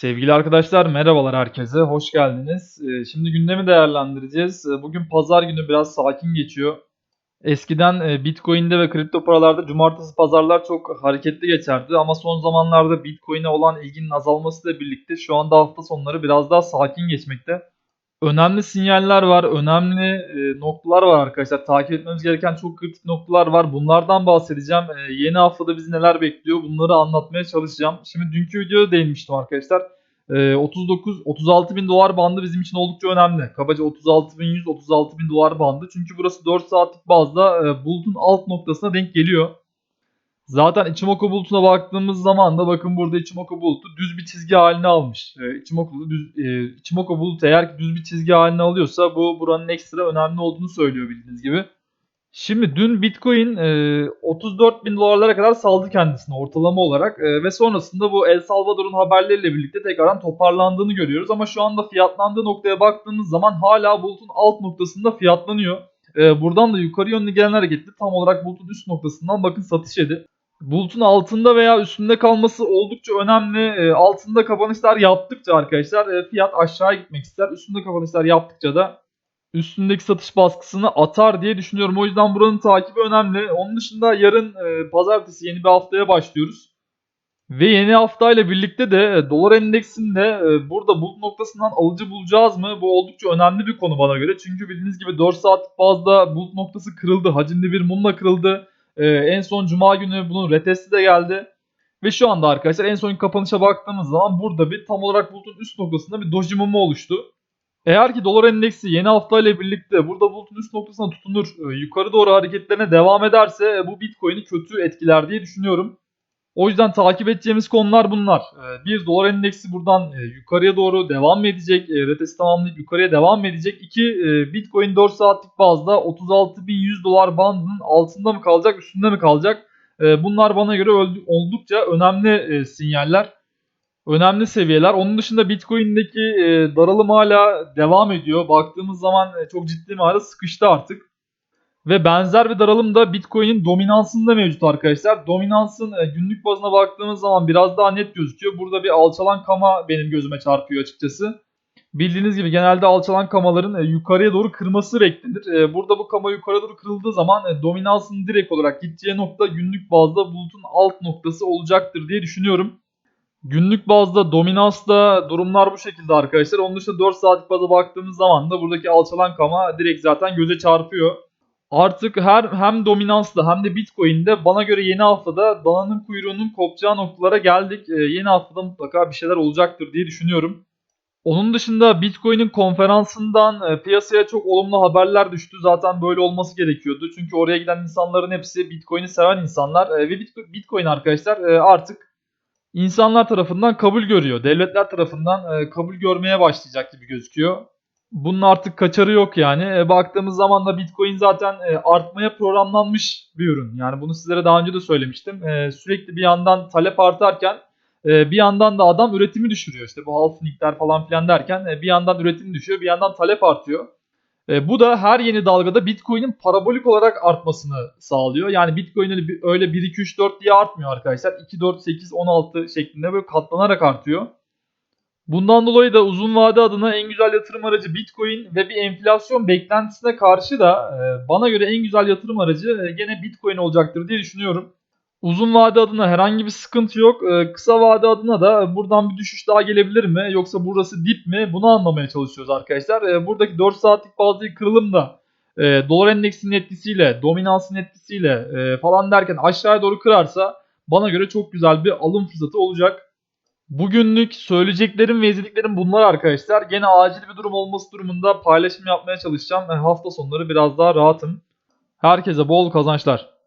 Sevgili arkadaşlar merhabalar herkese, hoş geldiniz. Ee, Şimdi gündemi değerlendireceğiz. Ee, Bugün pazar günü biraz sakin geçiyor. Eskiden e, Bitcoin'de ve kripto paralarda cumartesi pazarlar çok hareketli geçerdi ama son zamanlarda Bitcoin'e olan ilginin azalmasıyla birlikte şu anda hafta sonları biraz daha sakin geçmekte. Önemli sinyaller var, önemli e, noktalar var arkadaşlar. Takip etmemiz gereken çok kritik noktalar var. Bunlardan bahsedeceğim. E, yeni haftada bizi neler bekliyor bunları anlatmaya çalışacağım. Şimdi dünkü videoda değinmiştim arkadaşlar. E, 39 36 bin dolar bandı bizim için oldukça önemli. Kabaca 36 bin 100 36 bin dolar bandı. Çünkü burası 4 saatlik bazda e, bulutun alt noktasına denk geliyor. Zaten Ichimoku bulutuna baktığımız zaman da bakın burada Ichimoku bulutu düz bir çizgi haline almış. E, Ichimoku, düz, e, Ichimoku bulutu eğer ki düz bir çizgi haline alıyorsa bu buranın ekstra önemli olduğunu söylüyor bildiğiniz gibi. Şimdi dün Bitcoin e, 34 bin dolarlara kadar saldı kendisine ortalama olarak e, ve sonrasında bu El Salvador'un haberleriyle birlikte tekrardan toparlandığını görüyoruz. Ama şu anda fiyatlandığı noktaya baktığımız zaman hala bulutun alt noktasında fiyatlanıyor. E, buradan da yukarı yönlü gelen hareketli tam olarak bulutun üst noktasından bakın satış yedi. Bulutun altında veya üstünde kalması oldukça önemli. E, altında kapanışlar yaptıkça arkadaşlar e, fiyat aşağı gitmek ister. Üstünde kapanışlar yaptıkça da üstündeki satış baskısını atar diye düşünüyorum. O yüzden buranın takibi önemli. Onun dışında yarın e, pazartesi yeni bir haftaya başlıyoruz. Ve yeni haftayla birlikte de e, dolar endeksinde e, burada bulut noktasından alıcı bulacağız mı? Bu oldukça önemli bir konu bana göre. Çünkü bildiğiniz gibi 4 saatlik bazda bulut noktası kırıldı. Hacimli bir mumla kırıldı. E, en son cuma günü bunun retesti de geldi. Ve şu anda arkadaşlar en son kapanışa baktığımız zaman burada bir tam olarak bulutun üst noktasında bir doji mumu oluştu. Eğer ki dolar endeksi yeni hafta ile birlikte burada bulutun üst noktasına tutunur, e, yukarı doğru hareketlerine devam ederse e, bu Bitcoin'i kötü etkiler diye düşünüyorum. O yüzden takip edeceğimiz konular bunlar. E, Bir dolar endeksi buradan e, yukarıya doğru devam mı edecek? E, Retesi tamamlayıp yukarıya devam mı edecek? İki e, Bitcoin 4 saatlik bazda 36.100 dolar bandının altında mı kalacak, üstünde mi kalacak? Bunlar bana göre oldukça önemli sinyaller önemli seviyeler. Onun dışında Bitcoin'deki daralım hala devam ediyor. Baktığımız zaman çok ciddi manada sıkıştı artık. Ve benzer bir daralım da Bitcoin'in dominansında mevcut arkadaşlar. Dominansın e, günlük bazına baktığımız zaman biraz daha net gözüküyor. Burada bir alçalan kama benim gözüme çarpıyor açıkçası. Bildiğiniz gibi genelde alçalan kamaların e, yukarıya doğru kırması beklenir. E, burada bu kama yukarı doğru kırıldığı zaman dominansın direkt olarak gideceği nokta günlük bazda bulutun alt noktası olacaktır diye düşünüyorum. Günlük bazda dominansta durumlar bu şekilde arkadaşlar. Onun dışında 4 saatlik baza baktığımız zaman da buradaki alçalan kama direkt zaten göze çarpıyor. Artık her hem dominansla hem de Bitcoin'de bana göre yeni haftada dananın kuyruğunun kopacağı noktalara geldik. Ee, yeni haftada mutlaka bir şeyler olacaktır diye düşünüyorum. Onun dışında Bitcoin'in konferansından e, piyasaya çok olumlu haberler düştü. Zaten böyle olması gerekiyordu. Çünkü oraya giden insanların hepsi Bitcoin'i seven insanlar. E, ve Bitco- Bitcoin arkadaşlar e, artık insanlar tarafından kabul görüyor. Devletler tarafından e, kabul görmeye başlayacak gibi gözüküyor. Bunun artık kaçarı yok yani. E, baktığımız zaman da Bitcoin zaten e, artmaya programlanmış bir ürün. Yani bunu sizlere daha önce de söylemiştim. E, sürekli bir yandan talep artarken e, bir yandan da adam üretimi düşürüyor. İşte bu halfingler falan filan derken e, bir yandan üretim düşüyor, bir yandan talep artıyor. E, bu da her yeni dalgada Bitcoin'in parabolik olarak artmasını sağlıyor. Yani Bitcoin öyle 1, 2, 3, 4 diye artmıyor arkadaşlar. 2, 4, 8, 16 şeklinde böyle katlanarak artıyor. Bundan dolayı da uzun vade adına en güzel yatırım aracı Bitcoin ve bir enflasyon beklentisine karşı da e, bana göre en güzel yatırım aracı e, gene Bitcoin olacaktır diye düşünüyorum. Uzun vade adına herhangi bir sıkıntı yok. E, kısa vade adına da buradan bir düşüş daha gelebilir mi? Yoksa burası dip mi? Bunu anlamaya çalışıyoruz arkadaşlar. Buradaki 4 saatlik bazlı kırılım da dolar endeksinin etkisiyle, dominansın etkisiyle falan derken aşağıya doğru kırarsa bana göre çok güzel bir alım fırsatı olacak. Bugünlük söyleyeceklerim ve izlediklerim bunlar arkadaşlar. Gene acil bir durum olması durumunda paylaşım yapmaya çalışacağım. Hafta sonları biraz daha rahatım. Herkese bol kazançlar.